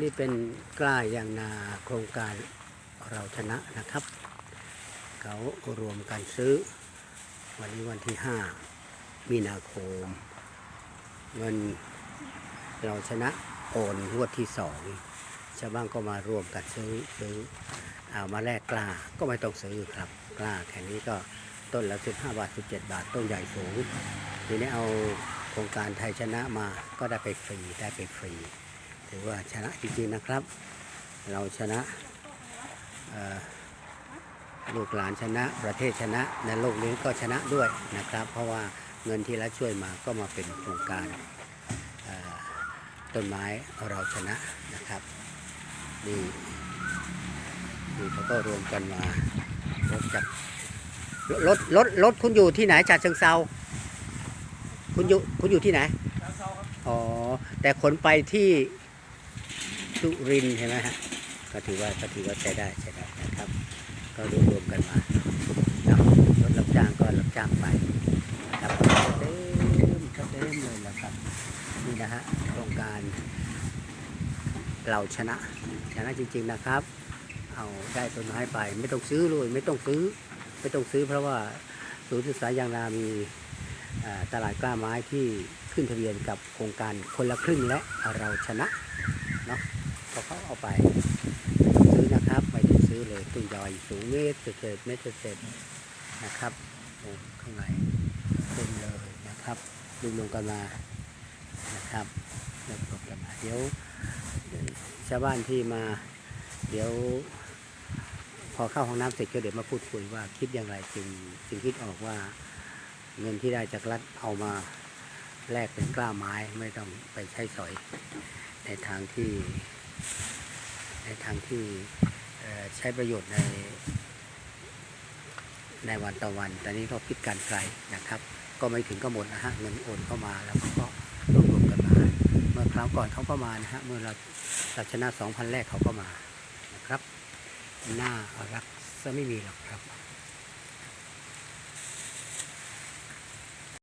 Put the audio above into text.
นี่เป็นกล้ายางนาโครงการเราชนะนะครับ เขารวมกันซื้อ วันนี้วันที่ 5 มีนาคม เงินเราชนะโอนงวดที่สองชาวบ้านก็มารวมกันซื้อซื้อเอามาแลกกล้าก็ไม่ต้องซื้อครับกล้าแค่นี้ก็ต้นละ 15 บาท 17 บาท ต้นใหญ่สูงทีนี้เอาโครงการไทยชนะมาก็ได้ไปฟรีได้ไปฟรี ถือว่าชนะจริงๆนะครับ เราชนะเอ่อลูกหลานชนะประเทศชนะในโลกนี้ก็ชนะด้วยนะครับ เพราะว่าเงินที่รัฐช่วยมาก็มาเป็นโครงการเอ่อต้นไม้เราชนะนะครับนี่นี่เขาก็รวมกันมารถจากรถรถรถคุณอยู่ที่ไหนจากเชิงเซาคุณอยู่คุณอยู่ที่ไหนอ๋อแต่ขนไปที่ สุรินใช่ไหมฮะก็ถือว่าก็ถือว่าใช้ได้ใช้ได้นะครับ ก็รวมรวมกันมาครับรถรับจ้างก็รับจ้างไปครับเต็มก็เต็มเลยนะครับนี่นะฮะโครงการเราชนะชนะจริง ๆนะครับ เอาได้ต้นไม้ไป ไม่ต้องซื้อเลยไม่ต้องซื้อไม่ต้องซื้อเพราะว่าศูนย์ศึกษายางนามีตลาดกล้าไม้ที่ขึ้นทะเบียนกับโครงการคนละครึ่งและเราชนะเนาะ เขาเอาไปซื้อนะครับไปซื้อเลยต้นยอยสูงเมตรเศษเมตรเศษนะครับโอ้ข้างในเต็มเลยนะครับรวมๆกันมานะครับรวมๆกันมาเดี๋ยวเดี๋ยวชาวบ้านที่มาเดี๋ยว พอเข้าห้องน้ำเสร็จก็เดี๋ยวมาพูดคุยว่าคิดอย่างไรจึงจึงคิดออกว่าเงินที่ได้จากรัฐเอามาแลกเป็นกล้าไม้ไม่ต้องไปใช้สอยในทางที่ ในทางที่ใช้ประโยชน์ในในวันต่อวัน ตอนนี้ก็คิดการไกลนะครับ ก็ไม่ถึงก็หมดนะฮะเงินโอนเข้ามาแล้วเขาก็รวบรวมกันมา เมื่อคราวก่อนเขาก็มานะฮะ เมื่อเราเราชนะสองพันแรกเขาก็มานะครับ หน้ารักซะไม่มีหรอกครับ